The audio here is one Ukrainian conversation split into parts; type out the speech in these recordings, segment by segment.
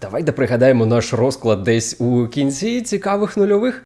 Давайте пригадаємо наш розклад десь у кінці цікавих нульових.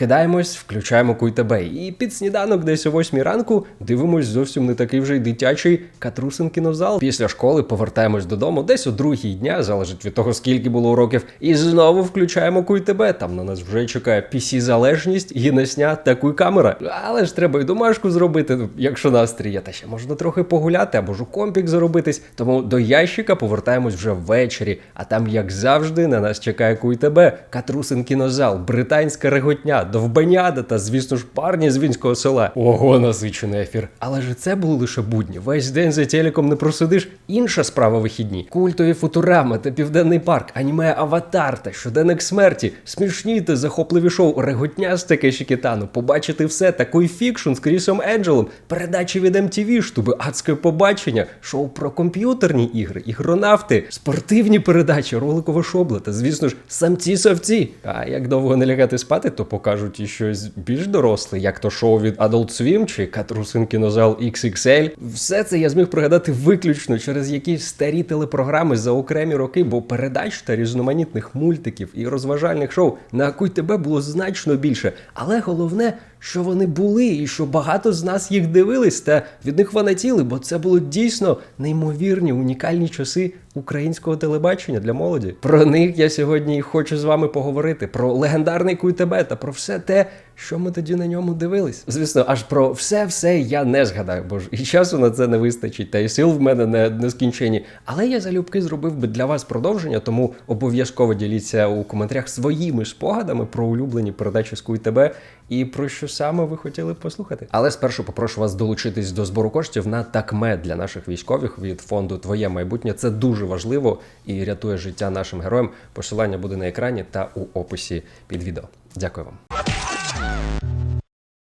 Прокидаємось, включаємо Куй-ТБ. І під сніданок десь о 8 ранку дивимось зовсім не такий вже й дитячий Катрусин кінозал. Після школи повертаємось додому десь о другій дня, залежить від того, скільки було уроків. І знову включаємо Куй-ТБ. Там на нас вже чекає PC-залежність, гінесня та куй-камера. Але ж треба й домашку зробити, якщо настрій є. Та ще можна трохи погуляти або ж у компік заробитись. Тому до ящика повертаємось вже ввечері. А там, як завжди, на нас чекає Куй-ТБ, Катрусин кінозал, британська реготня, довбаняда та, звісно ж, парні з вінського села. Ого, насичений ефір. Але ж це були лише будні. Весь день за телеком не просидиш. Інша справа вихідні. Культові футурами та південний парк, аніме Аватар та щоденник смерті, смішні та захопливі шоу, реготня з Такеші Кітану, побачити все, такий фікшн з Крісом Енджелом, передачі від MTV, штуби адське побачення, шоу про комп'ютерні ігри, ігронавти, спортивні передачі, роликове шобле та, звісно ж, самці савці. А як довго не лягати спати, то покажуть і щось більш доросле, як то шоу від Adult Swim чи Катрусин кінозал XXL. Все це я зміг пригадати виключно через якісь старі телепрограми за окремі роки, бо передач та різноманітних мультиків і розважальних шоу на Куй тебе було значно більше. Але головне, що вони були, і що багато з нас їх дивились та від них фанатіли, бо це було дійсно неймовірні унікальні часи українського телебачення для молоді. Про них я сьогодні і хочу з вами поговорити: про легендарний Куйтебе та про все те, що ми тоді на ньому дивились. Звісно, аж про все-все я не згадаю, бо ж і часу на це не вистачить, та й сил в мене не, не скінчені. Але я залюбки зробив би для вас продовження, тому обов'язково діліться у коментарях своїми спогадами про улюблені передачі з тебе і про що саме ви хотіли б послухати. Але спершу попрошу вас долучитись до збору коштів на такме для наших військових від фонду Твоє майбутнє. Це дуже важливо і рятує життя нашим героям. Посилання буде на екрані та у описі під відео. Дякую вам.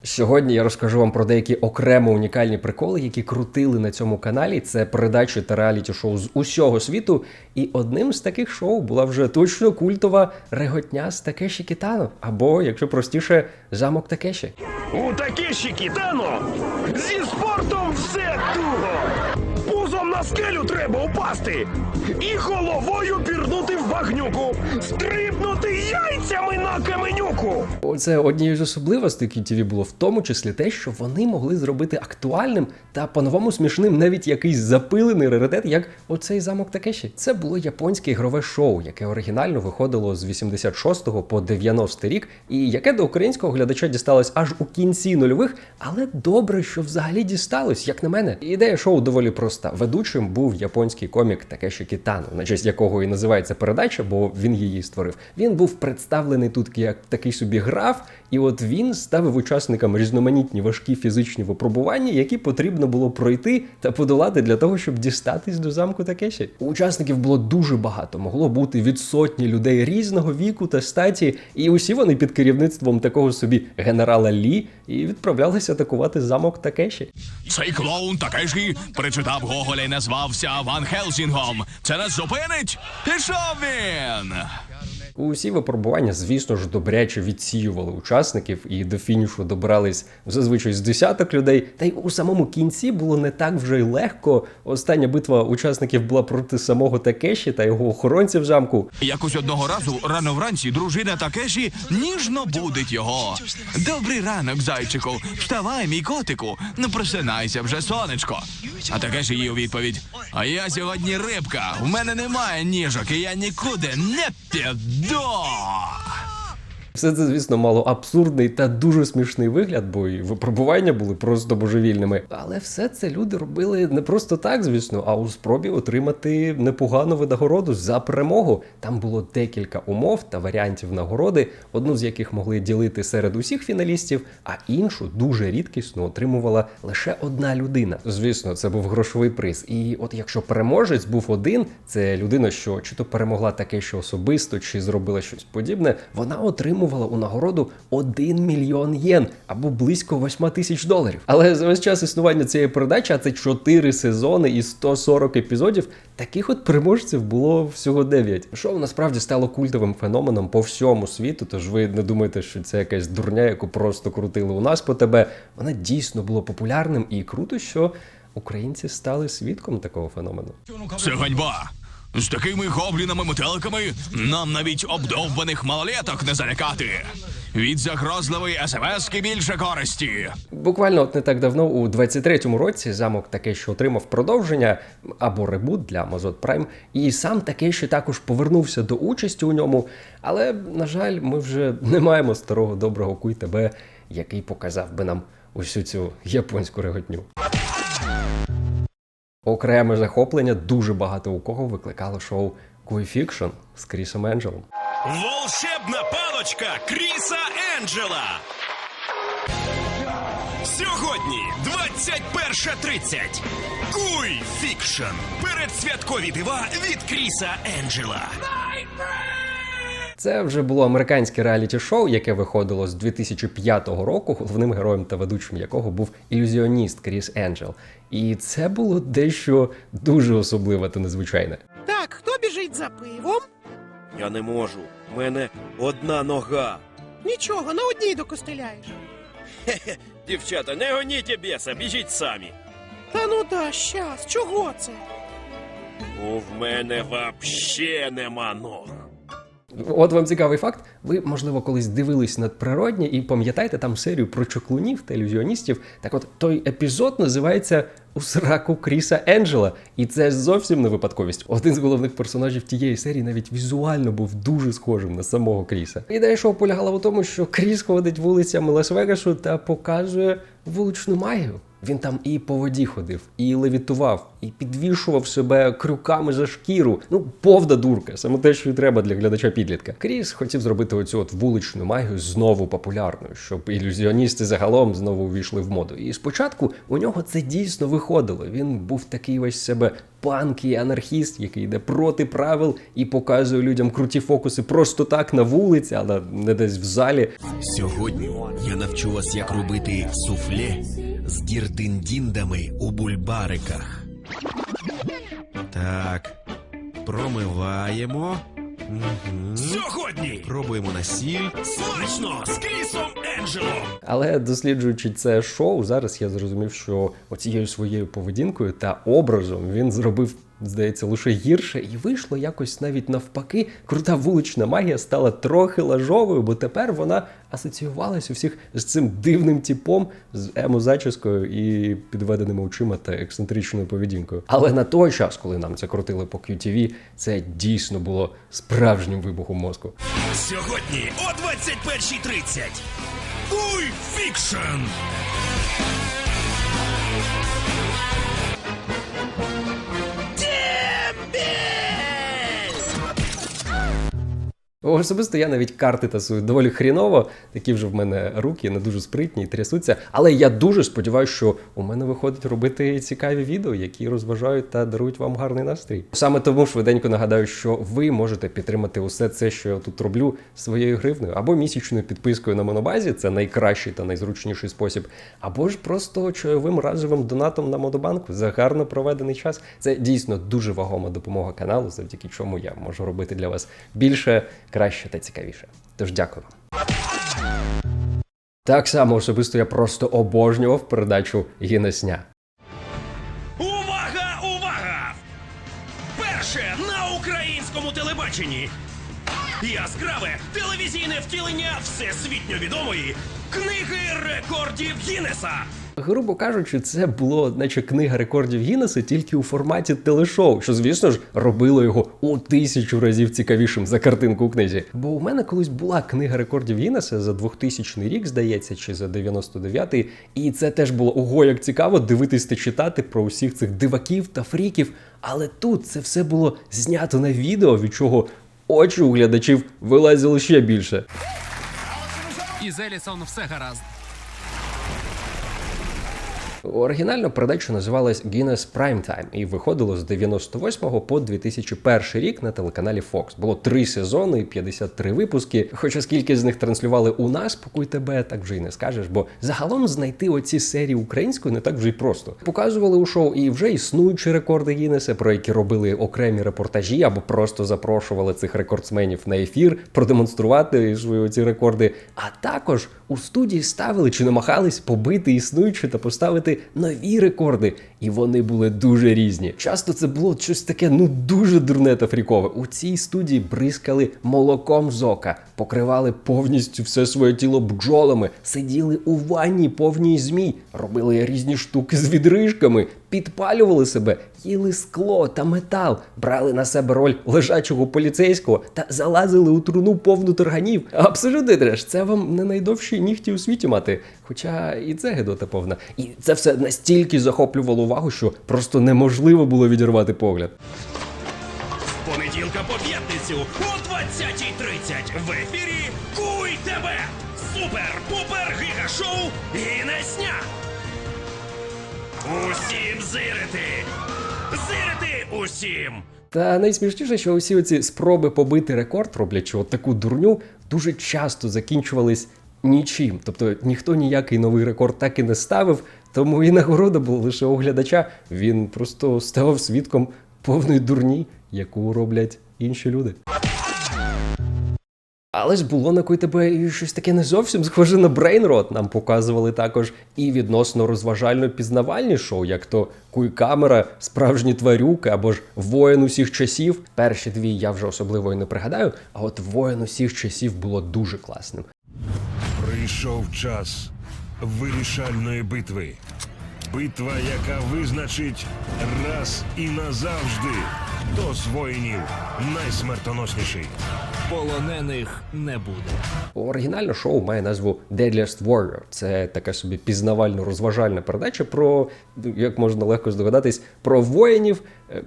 Сьогодні я розкажу вам про деякі окремо унікальні приколи, які крутили на цьому каналі. Це передачі та реаліті шоу з усього світу. І одним з таких шоу була вже точно культова реготня з Такеші Кітано. Або, якщо простіше, замок Такеші. У Такеші Кітано зі спортом все туго. Пузом на скелю треба упасти і головою пірнути в багнюку, стрибнути яйцями на каменюку. Оце однією з особливостей KTV було в тому числі те, що вони могли зробити актуальним та по-новому смішним навіть якийсь запилений раритет, як оцей замок Такеші. Це було японське ігрове шоу, яке оригінально виходило з 86 по 90 рік, і яке до українського глядача дісталось аж у кінці нульових. Але добре, що взагалі дісталось, як на мене. Ідея шоу доволі проста. Ведучим був японський комік Такеші Кітано, на честь якого і називається передача, бо він її створив. Він був представлений тут як такий собі граф, і от він ставив учасникам різноманітні важкі фізичні випробування, які потрібно було пройти та подолати для того, щоб дістатись до замку Такеші. Учасників було дуже багато, могло бути від сотні людей різного віку та статі, і усі вони під керівництвом такого собі генерала Лі і відправлялися атакувати замок Такеші. Цей клоун Такеші прочитав Гоголя і назвався Ван Хелзінгом. Це нас зупинить? Пішов він! Усі випробування, звісно ж, добряче відсіювали учасників, і до фінішу добрались зазвичай з десяток людей. Та й у самому кінці було не так вже й легко. Остання битва учасників була проти самого Такеші та його охоронців замку. Якось одного разу рано вранці дружина Такеші ніжно будить його. Добрий ранок, зайчику. Вставай, мій котику. Ну просинайся вже, сонечко. А Такеші їй у відповідь: А я сьогодні рибка. У мене немає ніжок, і я нікуди не піду. Dog. Все це, звісно, мало абсурдний та дуже смішний вигляд, бо і випробування були просто божевільними. Але все це люди робили не просто так, звісно, а у спробі отримати непогану винагороду за перемогу. Там було декілька умов та варіантів нагороди, одну з яких могли ділити серед усіх фіналістів, а іншу дуже рідкісно отримувала лише одна людина. Звісно, це був грошовий приз. І от якщо переможець був один, це людина, що чи то перемогла таке, що особисто, чи зробила щось подібне, вона отримувала у нагороду 1 мільйон єн або близько 8 тисяч доларів. Але за весь час існування цієї передачі, а це 4 сезони і 140 епізодів, таких от переможців було всього 9. Шоу насправді стало культовим феноменом по всьому світу. Тож ви не думаєте, що це якась дурня, яку просто крутили у нас по тебе. Вона дійсно було популярним і круто, що українці стали свідком такого феномену. Це ганьба. З такими гоблінами-метеликами нам навіть обдовбаних малолеток не залякати. Від загрозливої смс-ки більше користі. Буквально от не так давно, у 23-му році, замок таке, що отримав продовження або ребут для Amazon Prime, і сам таке, що також повернувся до участі у ньому. Але, на жаль, ми вже не маємо старого доброго куй тебе, який показав би нам усю цю японську реготню. Окреме захоплення дуже багато у кого викликало шоу Куйфікшн з Крісом Енджелом. Волшебна палочка Кріса Енджела. Сьогодні 21.30. Куй Фікшн. Передсвяткові дива від Кріса Енджела. Це вже було американське реаліті-шоу, яке виходило з 2005 року, головним героєм та ведучим якого був ілюзіоніст Кріс Енджел. І це було дещо дуже особливе та незвичайне. Так, хто біжить за пивом? Я не можу. У мене одна нога. Нічого, на одній докостеляєш. Дівчата, не гоніть біса, біжіть самі. Та ну да, щас, чого це? Бо в мене вообще нема ног. От вам цікавий факт. Ви, можливо, колись дивились надприродні і пам'ятаєте там серію про чоклунів та ілюзіоністів. Так от той епізод називається У сраку Кріса Енджела, і це зовсім не випадковість. Один з головних персонажів тієї серії навіть візуально був дуже схожим на самого Кріса. Ідея шоу полягала в тому, що Кріс ходить вулицями Лас-Вегасу та показує вуличну магію. Він там і по воді ходив, і левітував, і підвішував себе крюками за шкіру. Ну, повда дурка, саме те, що й треба для глядача підлітка. Кріс хотів зробити оцю от вуличну магію знову популярною, щоб ілюзіоністи загалом знову увійшли в моду. І спочатку у нього це дійсно виходило. Він був такий весь себе панк і анархіст, який йде проти правил і показує людям круті фокуси просто так на вулиці, але не десь в залі. Сьогодні я навчу вас, як робити суфле з діртиндіндами у бульбариках. Так, промиваємо. Угу. Сьогодні пробуємо на сіль. Смачно з Крісом Енджелом. Але досліджуючи це шоу, зараз я зрозумів, що оцією своєю поведінкою та образом він зробив, здається, лише гірше, і вийшло якось навіть навпаки. Крута вулична магія стала трохи лажовою, бо тепер вона асоціювалась у всіх з цим дивним типом, з емо-зачіскою і підведеними очима та ексцентричною поведінкою. Але на той час, коли нам це крутили по QTV, це дійсно було справжнім вибухом мозку. Сьогодні о 21.30. Куй Фікшн! Особисто я навіть карти тасую доволі хріново, такі вже в мене руки не дуже спритні трясуться. Але я дуже сподіваюся, що у мене виходить робити цікаві відео, які розважають та дарують вам гарний настрій. Саме тому швиденько нагадаю, що ви можете підтримати усе це, що я тут роблю своєю гривнею, або місячною підпискою на монобазі, це найкращий та найзручніший спосіб, або ж просто чайовим разовим донатом на модобанку за гарно проведений час. Це дійсно дуже вагома допомога каналу, завдяки чому я можу робити для вас більше, краще та цікавіше. Тож дякую вам. Так само особисто я просто обожнював передачу Гінесня. Увага! Увага! Перше на українському телебаченні. Яскраве телевізійне втілення всесвітньо відомої книги рекордів Гіннеса. Грубо кажучи, це було наче книга рекордів Гіннеса тільки у форматі телешоу, що, звісно ж, робило його у тисячу разів цікавішим за картинку у книзі. Бо у мене колись була книга рекордів Гіннеса за 2000 рік, здається, чи за 99-й, і це теж було ого, як цікаво дивитись та читати про усіх цих диваків та фріків. Але тут це все було знято на відео, від чого очі у глядачів вилазили ще більше. Із Елісон все гаразд. Оригінально передача називалась Guinness Primetime і виходило з 98 по 2001 рік на телеканалі Fox. Було три сезони, і 53 випуски. Хоча скільки з них транслювали у нас, покуй тебе, так вже й не скажеш, бо загалом знайти оці серії українською не так вже й просто. Показували у шоу і вже існуючі рекорди Гіннеса, про які робили окремі репортажі або просто запрошували цих рекордсменів на ефір продемонструвати свої ці рекорди. А також у студії ставили чи намагались побити існуючі та поставити встановлювати нові рекорди, і вони були дуже різні. Часто це було щось таке ну дуже дурне та фрікове. У цій студії бризкали молоком з ока, покривали повністю все своє тіло бджолами, сиділи у ванні повній змій, робили різні штуки з відрижками, підпалювали себе, їли скло та метал, брали на себе роль лежачого поліцейського та залазили у труну повну тарганів. Абсолютно треш, це вам не найдовші нігті у світі мати. Хоча і це гедота повна. І це все настільки захоплювало увагу, що просто неможливо було відірвати погляд. Понеділка по п'ятницю о 20.30 в ефірі Куй тебе! Супер-пупер гіга-шоу Гінесня! Усім зирити! Зирити усім! Та найсмішніше, що усі оці спроби побити рекорд, роблячи от таку дурню, дуже часто закінчувались нічим. Тобто ніхто ніякий новий рекорд так і не ставив, тому і нагорода була лише у глядача. Він просто ставав свідком повної дурні, яку роблять інші люди. Але ж було на кой тебе і щось таке не зовсім схоже на Брейнрот. Нам показували також і відносно розважально пізнавальні шоу, як то Куй-камера, справжні тварюки або ж воїн усіх часів. Перші дві я вже особливо і не пригадаю, а от воїн усіх часів було дуже класним. Прийшов час вирішальної битви. Битва, яка визначить раз і назавжди, хто з воїнів найсмертоносніший. Полонених не буде. Оригінальне шоу має назву Deadliest Warrior. Це така собі пізнавально-розважальна передача про, як можна легко здогадатись, про воїнів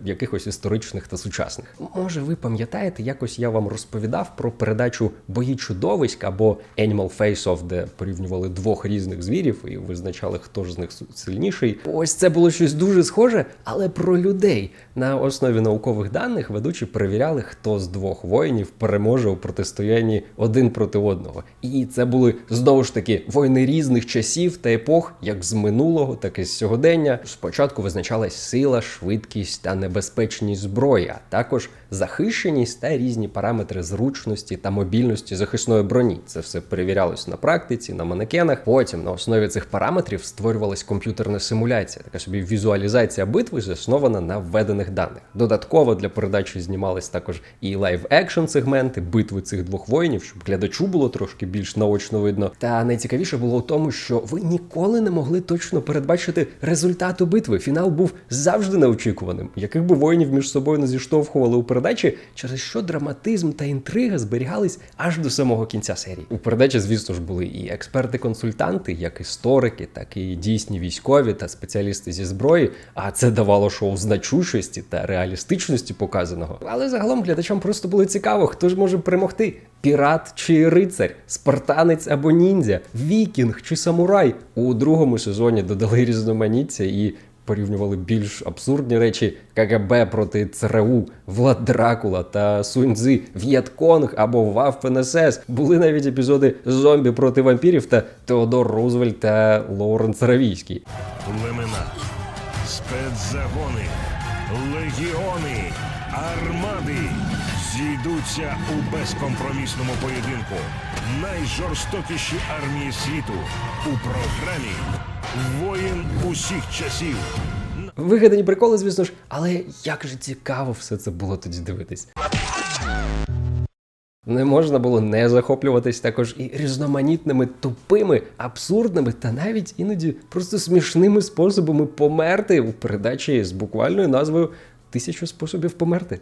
якихось історичних та сучасних. Може, ви пам'ятаєте, якось я вам розповідав про передачу Бої чудовиськ або Animal Face-Off, де порівнювали двох різних звірів і визначали, хто ж з них сильніший. Ось це було щось дуже схоже, але про людей. На основі наукових даних ведучі перевіряли, хто з двох воїнів переможе у протистоянні один проти одного. І це були знову ж таки воїни різних часів та епох, як з минулого, так і з сьогодення. Спочатку визначалась сила, швидкість та небезпечність зброї, а також захищеність та різні параметри зручності та мобільності захисної броні. Це все перевірялось на практиці, на манекенах. Потім на основі цих параметрів створювалась комп'ютерна симуляція, така собі візуалізація битви, заснована на введених даних. Додатково для передачі знімались також і лайв-екшн сегменти битви цих двох воїнів, щоб глядачу було трошки більш наочно видно. Та найцікавіше було в тому, що ви ніколи не могли точно передбачити результату битви. Фінал був завжди неочікуваним. Яких би воїнів між собою не зіштовхували у передачі, через що драматизм та інтрига зберігались аж до самого кінця серії. У передачі, звісно ж, були і експерти-консультанти, як історики, так і дійсні військові та спеціалісти зі зброї. А це давало шоу значущості та реалістичності показаного. Але загалом глядачам просто було цікаво, хто ж може перемогти. Пірат чи рицарь, спартанець або ніндзя, вікінг чи самурай. У другому сезоні додали різноманіття і порівнювали більш абсурдні речі КГБ проти ЦРУ, Влад Дракула та Суньцзи, В'єтконг або Ваффен СС. Були навіть епізоди зомбі проти вампірів та Теодор Рузвельт та Лоуренс Равійський. Племена, спецзагони, легіони, армади зійдуться у безкомпромісному поєдинку. Найжорстокіші армії світу у програмі Воїн усіх часів. Вигадані приколи, звісно ж, але як же цікаво все це було тоді дивитись. Не можна було не захоплюватись також і різноманітними тупими, абсурдними та навіть іноді просто смішними способами померти у передачі з буквальною назвою Тисячу способів померти.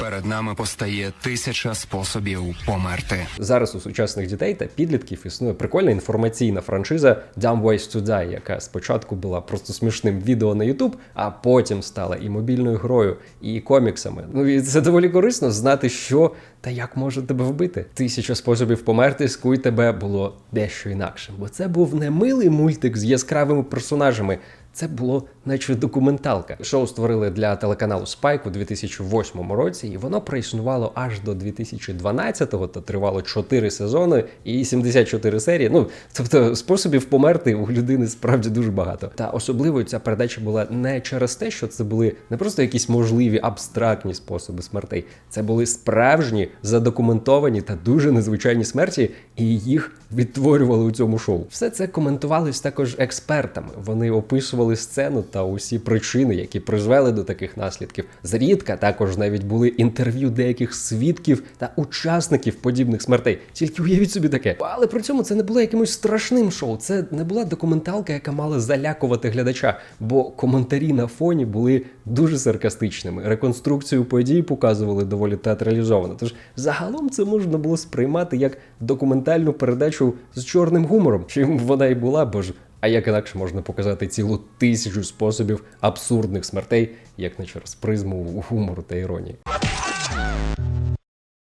Перед нами постає тисяча способів померти. Зараз у сучасних дітей та підлітків існує прикольна інформаційна франшиза Dumb Ways to Die, яка спочатку була просто смішним відео на YouTube, а потім стала і мобільною грою, і коміксами. Ну і це доволі корисно знати, що та як може тебе вбити. Тисяча способів померти скуй тебе було дещо інакшим, бо це був не милий мультик з яскравими персонажами. Це було наче документалка. Шоу створили для телеканалу Spike у 2008 році, і воно проіснувало аж до 2012-го, та тривало 4 сезони і 74 серії. Ну тобто способів померти у людини справді дуже багато. Та особливою ця передача була не через те, що це були не просто якісь можливі абстрактні способи смертей, це були справжні задокументовані та дуже незвичайні смерті, і їх відтворювали у цьому шоу. Все це коментувалось також експертами. Вони описували сцену та усі причини, які призвели до таких наслідків. Зрідка також навіть були інтерв'ю деяких свідків та учасників подібних смертей. Тільки уявіть собі таке. Але при цьому це не було якимось страшним шоу. Це не була документалка, яка мала залякувати глядача, бо коментарі на фоні були дуже саркастичними. Реконструкцію подій показували доволі театралізовано. Тож загалом це можна було сприймати як документальну передачу з чорним гумором, чим вона і була, бо ж. А як інакше можна показати цілу тисячу способів абсурдних смертей, як не через призму гумору та іронії.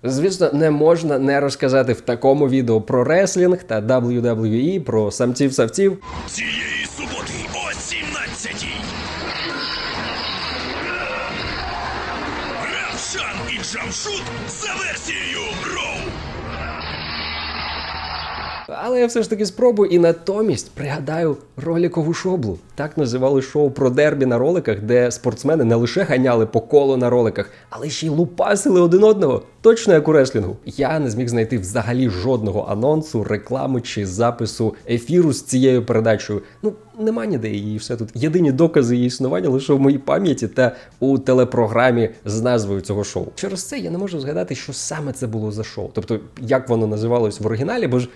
Звісно, не можна не розказати в такому відео про реслінг та WWE, про самців-савців. Цієї суботи о 17-й. Равшан і Джамшут за версією Роу. Але я все ж таки спробую і натомість пригадаю ролікову шоблу. Так називали шоу про дербі на роликах, де спортсмени не лише ганяли по колу на роликах, але ще й лупасили один одного. Точно як у реслінгу. Я не зміг знайти взагалі жодного анонсу, реклами чи запису ефіру з цією передачею. Ну нема ніде її все тут. Єдині докази її існування лише в моїй пам'яті та у телепрограмі з назвою цього шоу. Через це я не можу згадати, що саме це було за шоу. Тобто, як воно називалось в оригіналі, бо ж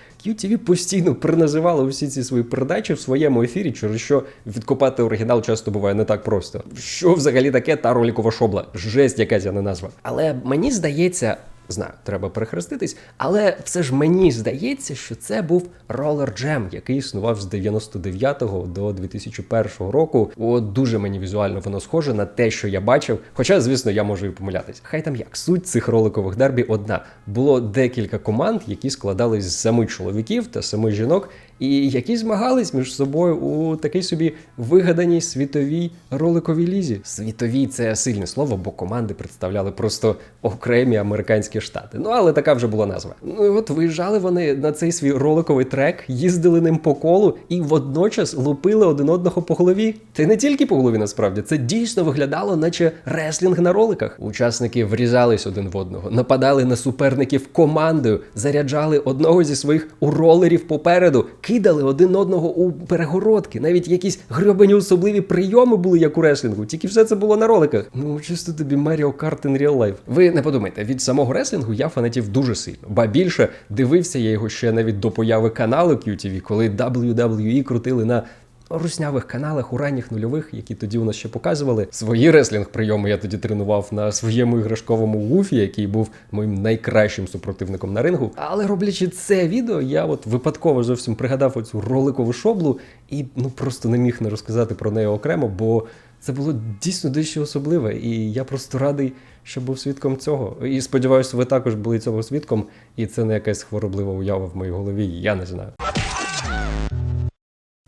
QTV постійно приназивали усі ці свої передачі в своєму ефірі, через що відкопати оригінал часто буває не так просто. Що взагалі таке та ролікова шобла? Жесть, якась я не назва. Але мені здається. Знаю, треба перехреститись, але все ж мені здається, що це був Roller Jam, який існував з 99-го до 2001 року. От дуже мені візуально воно схоже на те, що я бачив. Хоча, звісно, я можу і помилятись. Хай там як суть цих роликових дербі одна. Було декілька команд, які складались з семи чоловіків та семи жінок, і які змагались між собою у такій собі вигаданій світовій роликовій лізі. Світовій це сильне слово, бо команди представляли просто окремі американські штати. Ну але така вже була назва. Ну і от виїжджали вони на цей свій роликовий трек, їздили ним по колу і водночас лупили один одного по голові. Й не тільки по голові, насправді це дійсно виглядало, наче реслінг на роликах. Учасники врізались один в одного, нападали на суперників командою, заряджали одного зі своїх у ролерів попереду, кидали один одного у перегородки. Навіть якісь грьобані особливі прийоми були, як у реслінгу. Тільки все це було на роликах. Ну чисто тобі Маріо Карт in Real Life. Ви не подумайте, від самого реслінгу я фанатів дуже сильно. Ба більше дивився я його ще навіть до появи каналу QTV, коли WWE крутили на руснявих каналах у ранніх нульових, які тоді у нас ще показували. Свої реслінг прийоми я тоді тренував на своєму іграшковому вуфі, який був моїм найкращим супротивником на рингу. Але роблячи це відео, я от випадково зовсім пригадав оцю роликову шоблу і ну просто не міг не розказати про неї окремо, бо це було дійсно дещо особливе, і я просто радий, що був свідком цього. І сподіваюся, ви також були цього свідком, і це не якась хвороблива уява в моїй голові. Я не знаю.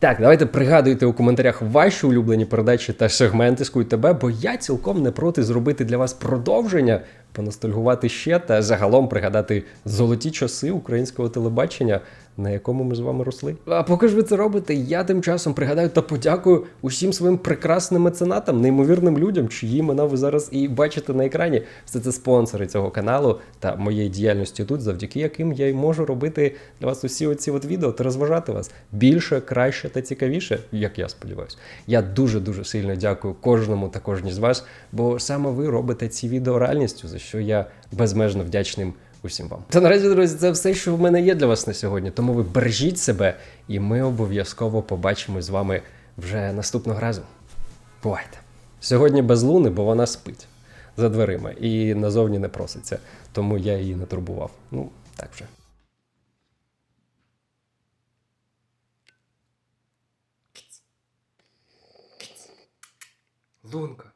Так, давайте пригадуйте у коментарях ваші улюблені передачі та сегменти з тебе, бо я цілком не проти зробити для вас продовження, поностальгувати ще та загалом пригадати золоті часи українського телебачення, на якому ми з вами росли. А поки ж ви це робите, я тим часом пригадаю та подякую усім своїм прекрасним меценатам, неймовірним людям, чиї імена ви зараз і бачите на екрані. Все це спонсори цього каналу та моєї діяльності тут, завдяки яким я й можу робити для вас усі оці от відео та розважати вас більше, краще та цікавіше, як я сподіваюся. Я дуже дуже сильно дякую кожному та кожній з вас, бо саме ви робите ці відео реальністю, за що я безмежно вдячним усім вам. Та наразі, друзі, це все, що в мене є для вас на сьогодні. Тому ви бережіть себе, і ми обов'язково побачимось з вами вже наступного разу. Бувайте! Сьогодні без луни, бо вона спить за дверима і назовні не проситься, тому я її не турбував. Ну, так вже. Лунка.